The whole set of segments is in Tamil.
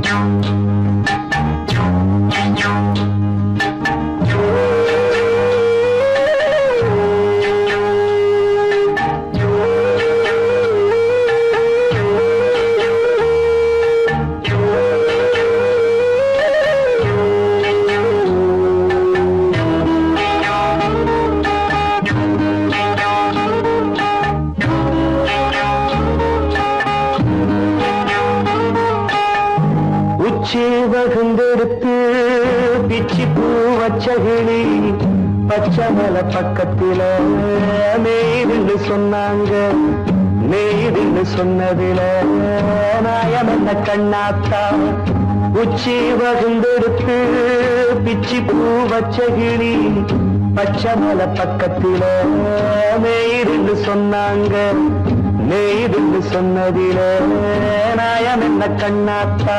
உச்சி பக்கத்தில மேய்துன்னு சொன்னாங்க. மேய்துன்னு சொன்னதில நாயம் என்ன கண்ணாத்தா? உச்சி வகுந்தெடுத்து பிச்சி பூ வச்சகிளி பச்சமல பக்கத்தில மேய்துன்னு சொன்னாங்க. மேய்துன்னு சொன்னதில நாயம் என்ன கண்ணாத்தா?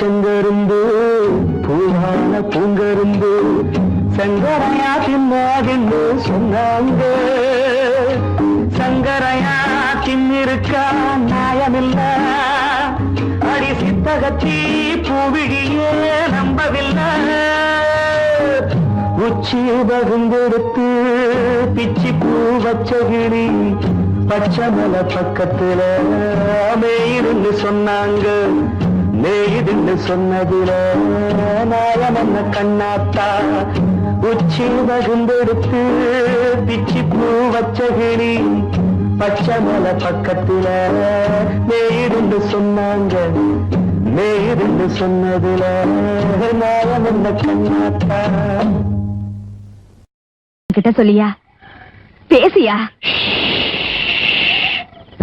பொங்கலுக்கு பூவான பூங்கருந்து சங்கரையா தின்னாதின்னு சொன்னாங்க. சங்கரையா தின்னிருக்கா நியாயமில்ல. அடி சித்தகத்தி பூவிழியே நம்பவில்லை. உச்சி பகுந்தெடுத்து பிச்சி பூ வச்ச கிளி பச்சை மலை பக்கத்துல மேயிருந்து சொன்னாங்க. மேயுதுன்னு சொன்னதில நாயம் என்ன கண்ணாத்தா? உச்சி பகுந்தெடுத்து பிச்சி பூ வச்ச கிளி. பச்சை மலை பக்கத்தில மேயிருந்து சொன்னாங்க. மேயிருந்து சொன்னதில நாயம் என்ன கண்ணாத்தா? கிட்ட சொல்லியா? பேசியா?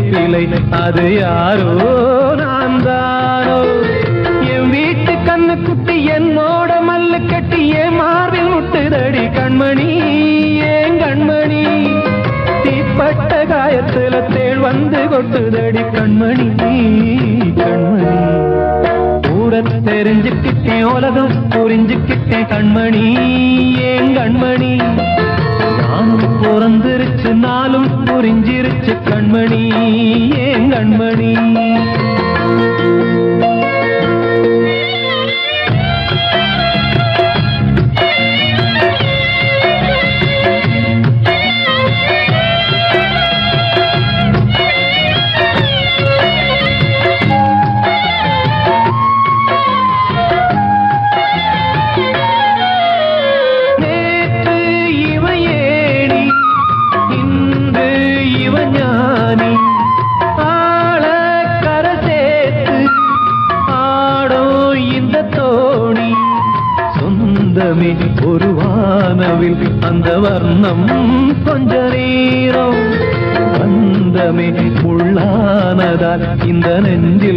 பிழை அது யாரோ நான் தானோ? என் வீட்டு கண்ணு குட்டி என் மோட மல்லு கட்டி என் மார்பில் முட்டுதடி கண்மணி ஏன் கண்மணி? தீப்பட்ட காயத்துல தேள் வந்து கொட்டுதடி கண்மணி கண்மணி. ஊர தெரிஞ்சுக்கிட்டேன் உலகம் புரிஞ்சுக்கிட்டேன் கண்மணி ஏன் கண்மணி? நானும் பிறந்திருச்சு நாளும் புரிஞ்சிருச்சு கண்மணி ஏன் கண்மணி?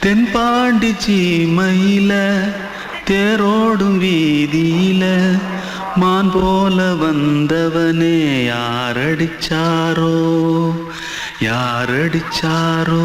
தென்பாண்டி சீமையில தேரோடும் வீதியில மான் போல வந்தவனே யாரடிச்சாரோ? யாரடிச்சாரோ?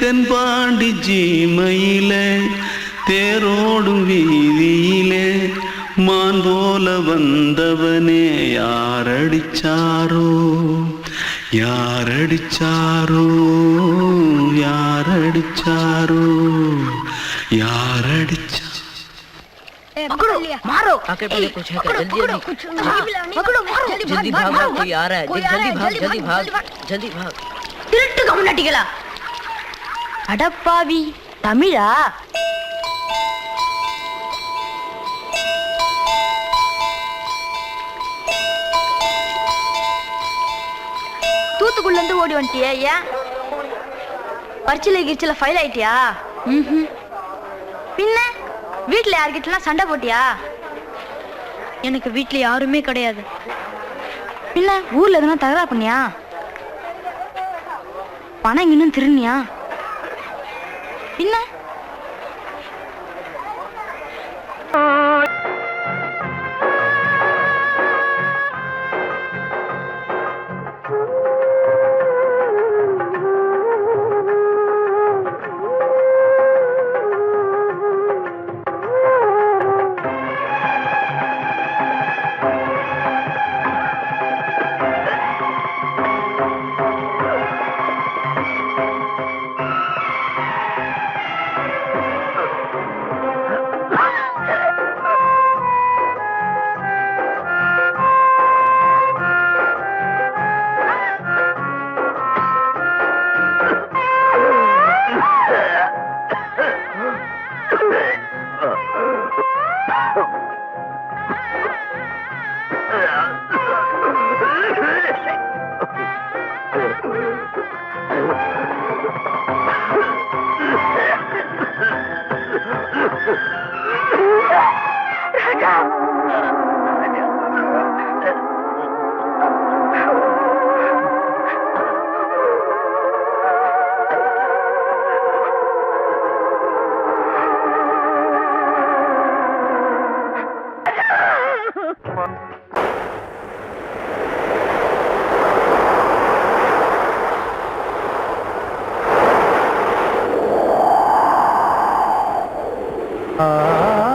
தென்பாண்டி ஜீமையிலே தேரோடும் வீதியிலே மான் போல வந்தவனே யாரடிச்சாரோ யாரடிச்சாரோ அடிச்சாரோ யார் அடிச்சா मारो आके पहले कुछ है क्या जल्दी जल्दी पकड़ो मारो जल्दी भाग भाग कोई आ रहा है कोई देख, आ रहा जल्दी है, भाग जल्दी जल्दी भाग जल्दी भाग திருட்டு கம்யூனிட்டிகளா அடப்பாவி தமிழா? தூத்துக்குள்ள இருந்து ஓடி வந்துட்டியா ஏன்? பரிச்சில கிரிச்சில ஃபைல் ஆயிட்டியா? ம் பின்ன வீட்டில் யார்கிட்டலாம் சண்டை போட்டியா? எனக்கு வீட்டில் யாருமே கிடையாது. பின்ன ஊரில் எதுனா தகராறு பண்ணியா? பணம் இன்னும் திருநியா? பின்ன? Ah.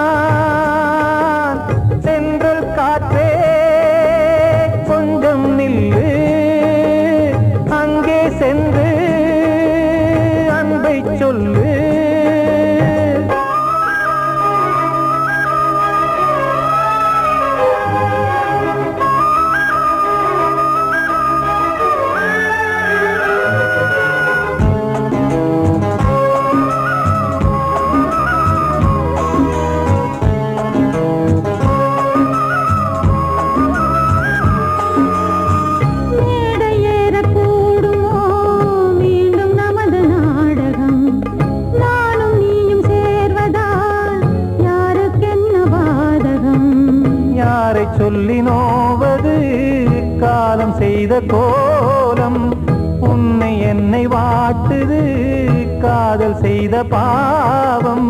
காட்டுது காதல் செய்த பாவம்.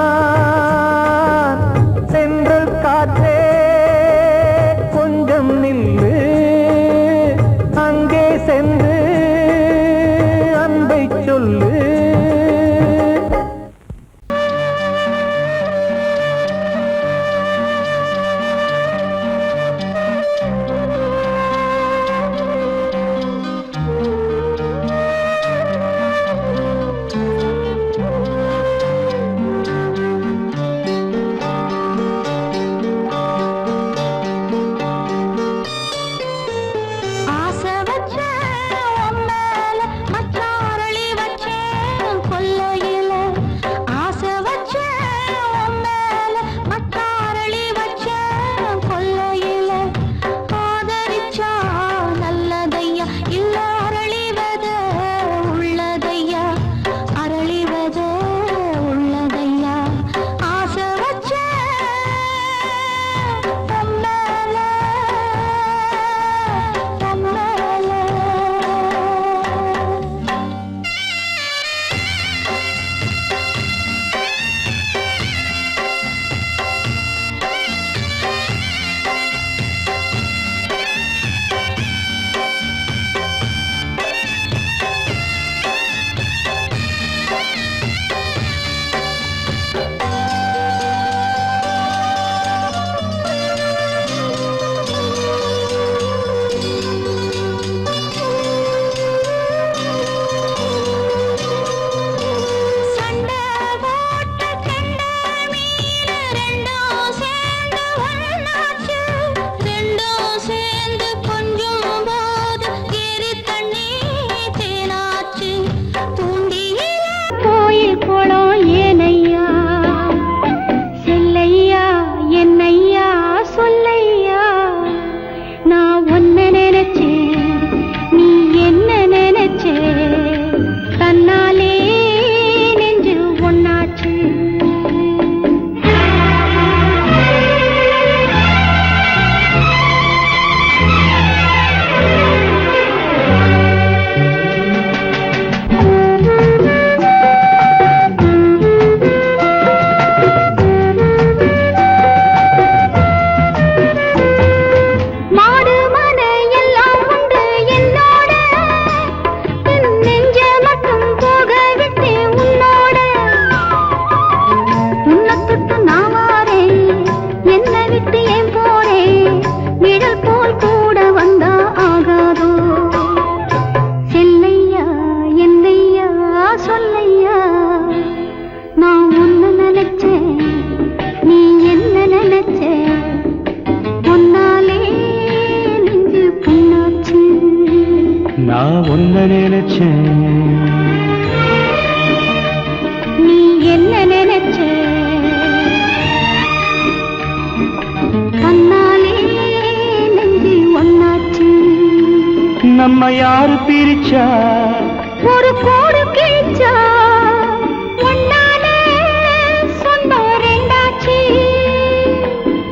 நம்ம யாரு பிரிச்சா? ஒரு கோடு கிழிச்சா?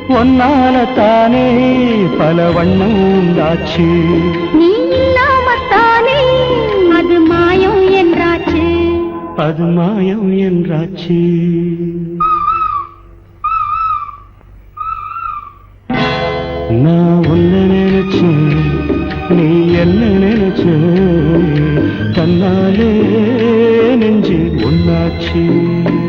ஒன்னால தானே பல வண்ணம் உண்டாச்சு. நீ இல்லாம தானே அது மாயம் என்றாச்சு. அது மாயம் என்றாச்சு.